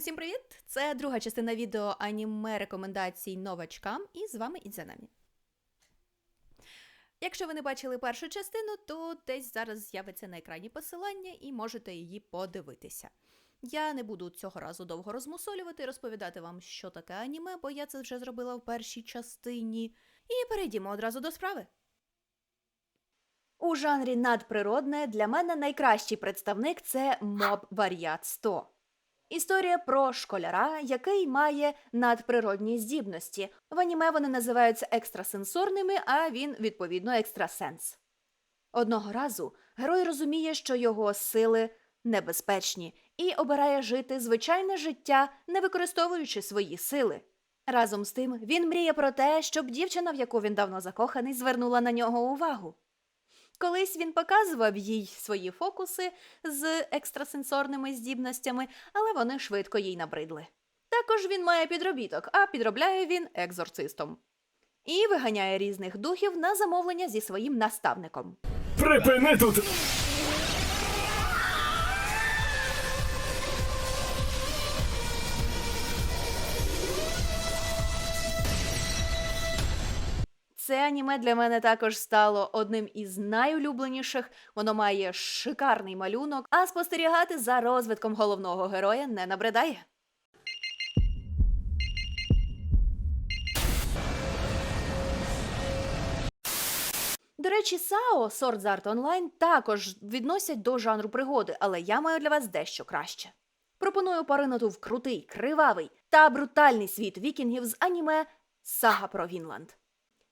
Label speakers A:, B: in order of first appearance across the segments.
A: Усім привіт! Це друга частина відео аніме рекомендацій новачкам, і з вами Ідзанамі. Якщо ви не бачили першу частину, то десь зараз з'явиться на екрані посилання і можете її подивитися. Я не буду цього разу довго розмусолювати розповідати вам, що таке аніме, бо я це вже зробила в першій частині. І перейдімо одразу до справи. У жанрі надприродне для мене найкращий представник це моб Варіат 100. Історія про школяра, який має надприродні здібності. В аніме вони називаються екстрасенсорними, а він, відповідно, екстрасенс. Одного разу герой розуміє, що його сили небезпечні, і обирає жити звичайне життя, не використовуючи свої сили. Разом з тим він мріє про те, щоб дівчина, в яку він давно закоханий, звернула на нього увагу. Колись він показував їй свої фокуси з екстрасенсорними здібностями, але вони швидко їй набридли. Також він має підробіток, а підробляє він екзорцистом. І виганяє різних духів на замовлення зі своїм наставником.
B: Припини тут!
A: Це аніме для мене також стало одним із найулюбленіших. Воно має шикарний малюнок, а спостерігати за розвитком головного героя не набридає. До речі, САО Swords Art Online також відносять до жанру пригоди, але я маю для вас дещо краще. Пропоную поринути в крутий, кривавий та брутальний світ вікінгів з аніме Сага про Вінланд.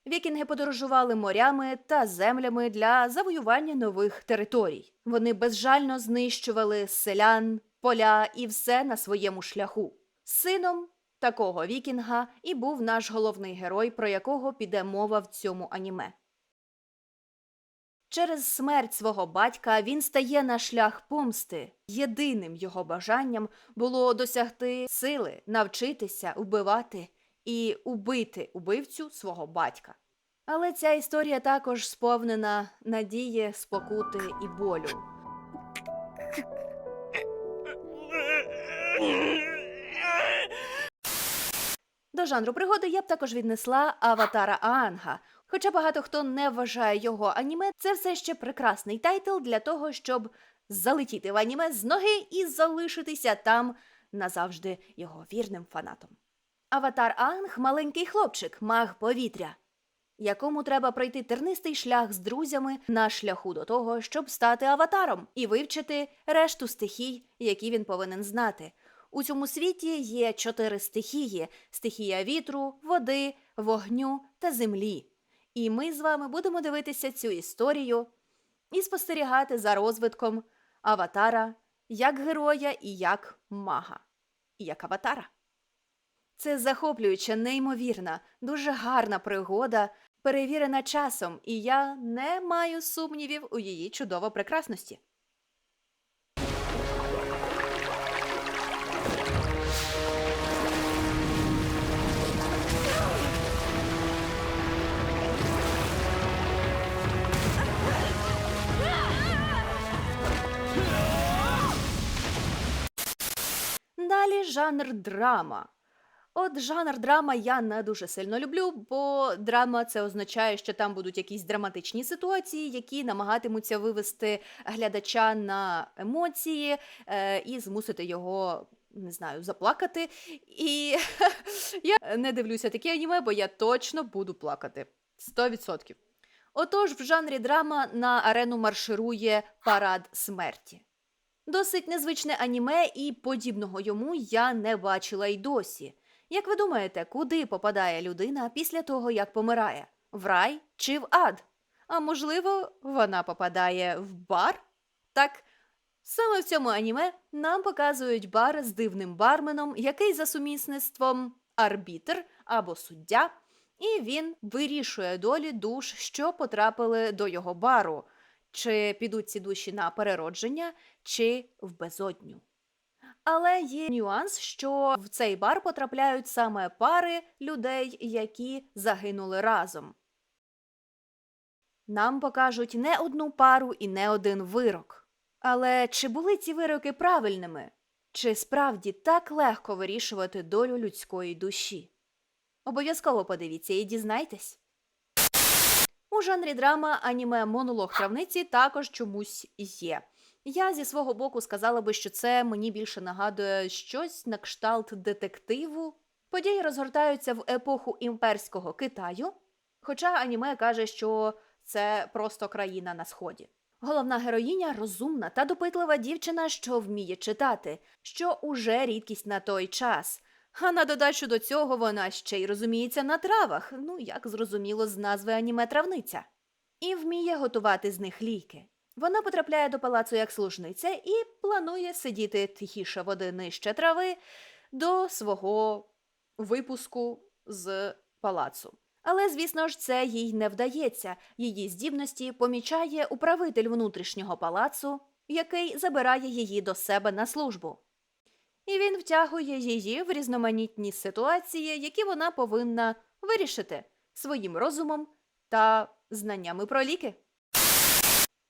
A: Вікінги подорожували морями та землями для завоювання нових територій. Вони безжально знищували селян, поля і все на своєму шляху. Сином такого вікінга і був наш головний герой, про якого піде мова в цьому аніме. Через смерть свого батька він стає на шлях помсти. Єдиним його бажанням було досягти сили, навчитися убивати і убити убивцю свого батька. Але ця історія також сповнена надії, спокути і болю. До жанру пригоди я б також віднесла аватара Аанга. Хоча багато хто не вважає його аніме, це все ще прекрасний тайтл для того, щоб залетіти в аніме з ноги і залишитися там назавжди його вірним фанатом. Аватар Анг маленький хлопчик, маг повітря, якому треба пройти тернистий шлях з друзями на шляху до того, щоб стати аватаром і вивчити решту стихій, які він повинен знати. У цьому світі є чотири стихії: стихія вітру, води, вогню та землі. І ми з вами будемо дивитися цю історію і спостерігати за розвитком аватара як героя і як мага, і як аватара. Це захоплююча, неймовірна, дуже гарна пригода, перевірена часом, і я не маю сумнівів у її чудово прекрасності. Далі жанр драма. От жанр драма я не дуже сильно люблю, бо драма це означає, що там будуть якісь драматичні ситуації, які намагатимуться вивести глядача на емоції е, і змусити його. Не знаю, заплакати. І я не дивлюся такі аніме, бо я точно буду плакати. 100%. Отож, в жанрі драма на арену марширує парад смерті. Досить незвичне аніме, і подібного йому я не бачила й досі. Як ви думаєте, куди попадає людина після того, як помирає? В рай чи в ад? А можливо, вона попадає в бар? Так, саме в цьому аніме нам показують бар з дивним барменом, який за сумісництвом арбітр або суддя, і він вирішує долі душ, що потрапили до його бару, чи підуть ці душі на переродження, чи в безодню. Але є нюанс, що в цей бар потрапляють саме пари людей, які загинули разом. Нам покажуть не одну пару і не один вирок. Але чи були ці вироки правильними? Чи справді так легко вирішувати долю людської душі? Обов'язково подивіться і дізнайтесь. У жанрі драма аніме монолог травниці також чомусь є. Я зі свого боку сказала би, що це мені більше нагадує щось на кшталт детективу. Події розгортаються в епоху імперського Китаю, хоча аніме каже, що це просто країна на сході. Головна героїня розумна та допитлива дівчина, що вміє читати, що уже рідкість на той час. А на додачу до цього вона ще й розуміється на травах, ну як зрозуміло з назви аніме травниця, і вміє готувати з них ліки. Вона потрапляє до палацу як служниця і планує сидіти тихіше води нижче трави до свого випуску з палацу. Але, звісно ж, це їй не вдається. Її здібності помічає управитель внутрішнього палацу, який забирає її до себе на службу. І він втягує її в різноманітні ситуації, які вона повинна вирішити своїм розумом та знаннями про ліки.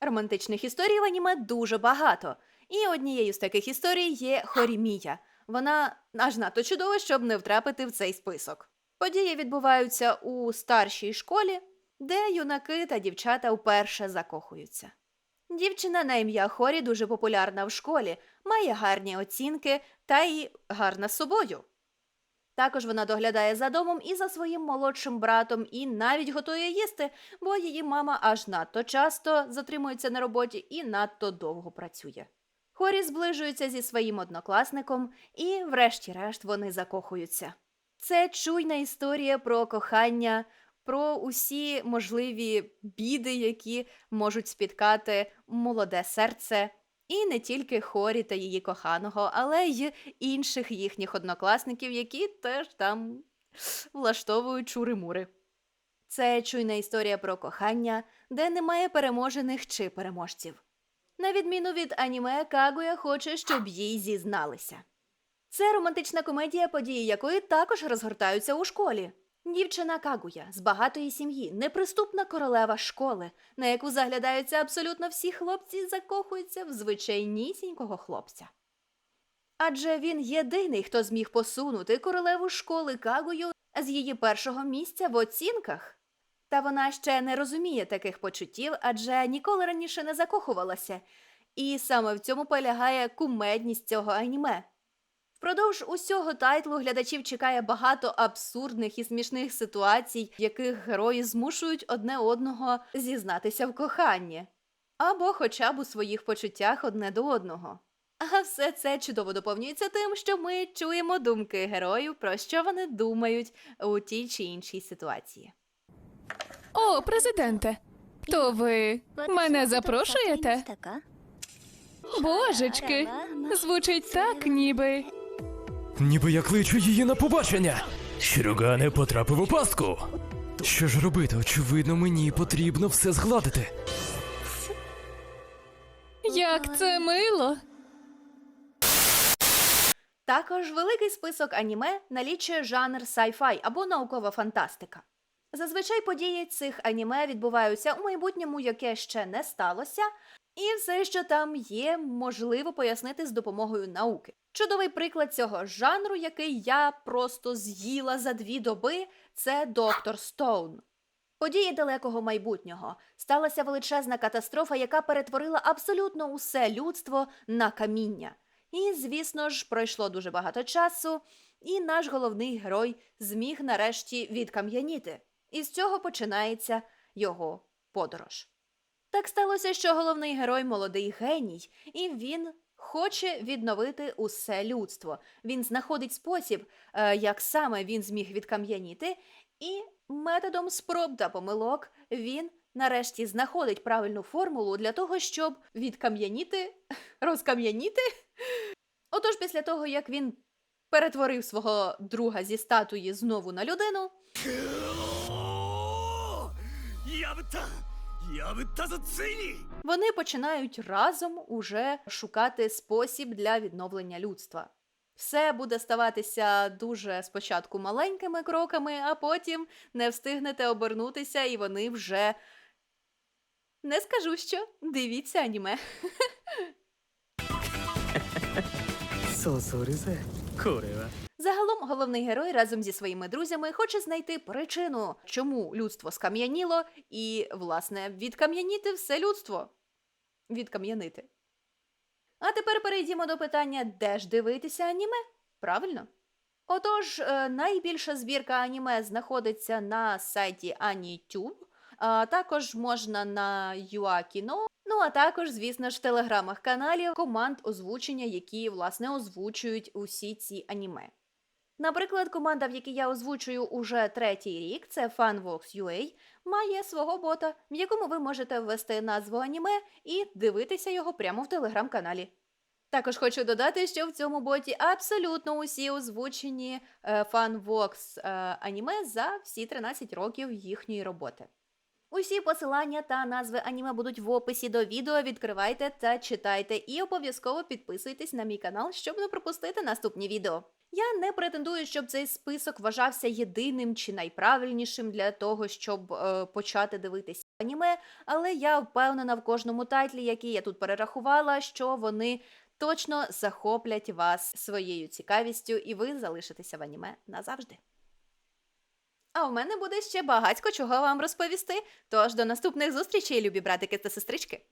A: Романтичних історій в аніме дуже багато. І однією з таких історій є Хорімія. Вона аж надто чудова, щоб не втрапити в цей список. Події відбуваються у старшій школі, де юнаки та дівчата вперше закохуються. Дівчина на ім'я Хорі дуже популярна в школі, має гарні оцінки та й гарна з собою. Також вона доглядає за домом і за своїм молодшим братом, і навіть готує їсти, бо її мама аж надто часто затримується на роботі і надто довго працює. Хорі зближується зі своїм однокласником, і, врешті-решт, вони закохуються. Це чуйна історія про кохання, про усі можливі біди, які можуть спіткати молоде серце, і не тільки Хорі та її коханого, але й інших їхніх однокласників, які теж там влаштовують чури-мури. Це чуйна історія про кохання, де немає переможених чи переможців. На відміну від аніме, Кагуя хоче, щоб їй зізналися. Це романтична комедія, події якої також розгортаються у школі. Дівчина Кагуя з багатої сім'ї, неприступна королева школи, на яку заглядаються абсолютно всі хлопці, закохуються в звичайнісінького хлопця. Адже він єдиний, хто зміг посунути королеву школи Кагую з її першого місця в оцінках. Та вона ще не розуміє таких почуттів, адже ніколи раніше не закохувалася, і саме в цьому полягає кумедність цього аніме. Впродовж усього тайтлу глядачів чекає багато абсурдних і смішних ситуацій, в яких герої змушують одне одного зізнатися в коханні або хоча б у своїх почуттях одне до одного. А все це чудово доповнюється тим, що ми чуємо думки героїв, про що вони думають у тій чи іншій ситуації.
B: О, президенте, то ви мене запрошуєте? Божечки, звучить так, ніби.
C: Ніби я кличу її на побачення. Шірогане потрапив у пастку. Що ж робити? Очевидно, мені потрібно все згладити.
B: Як це мило.
A: Також великий список аніме налічує жанр sci-fi або наукова фантастика. Зазвичай події цих аніме відбуваються у майбутньому, яке ще не сталося, і все, що там є, можливо пояснити з допомогою науки. Чудовий приклад цього жанру, який я просто з'їла за дві доби, це Доктор Стоун. Події далекого майбутнього сталася величезна катастрофа, яка перетворила абсолютно усе людство на каміння. І, звісно ж, пройшло дуже багато часу, і наш головний герой зміг нарешті відкам'яніти. І з цього починається його подорож. Так сталося, що головний герой молодий геній, і він хоче відновити усе людство. Він знаходить спосіб, е, як саме він зміг відкам'яніти, і методом спроб та помилок він нарешті знаходить правильну формулу для того, щоб відкам'яніти, розкам'яніти. Отож, після того, як він перетворив свого друга зі статуї знову на людину, вони починають разом уже шукати спосіб для відновлення людства. Все буде ставатися дуже спочатку маленькими кроками, а потім не встигнете обернутися, і вони вже не скажу що. Дивіться аніме.
D: Сосоризе Корева.
A: Загалом головний герой разом зі своїми друзями хоче знайти причину, чому людство скам'яніло, і, власне, відкам'яніти все людство. Відкам'янити. А тепер перейдімо до питання, де ж дивитися аніме? Правильно? Отож, е, найбільша збірка аніме знаходиться на сайті AniTube, а також можна на UA-кіно, ну а також, звісно ж, в телеграмах каналів команд озвучення, які, власне, озвучують усі ці аніме. Наприклад, команда, в якій я озвучую уже третій рік, це FunVox.ua, має свого бота, в якому ви можете ввести назву аніме і дивитися його прямо в телеграм-каналі. Також хочу додати, що в цьому боті абсолютно усі озвучені е, FunVox е, аніме за всі 13 років їхньої роботи. Усі посилання та назви аніме будуть в описі до відео. Відкривайте та читайте, і обов'язково підписуйтесь на мій канал, щоб не пропустити наступні відео. Я не претендую, щоб цей список вважався єдиним чи найправильнішим для того, щоб е, почати дивитися аніме, але я впевнена в кожному тайтлі, який я тут перерахувала, що вони точно захоплять вас своєю цікавістю, і ви залишитеся в аніме назавжди. А в мене буде ще багатько чого вам розповісти. Тож до наступних зустрічей, любі братики та сестрички.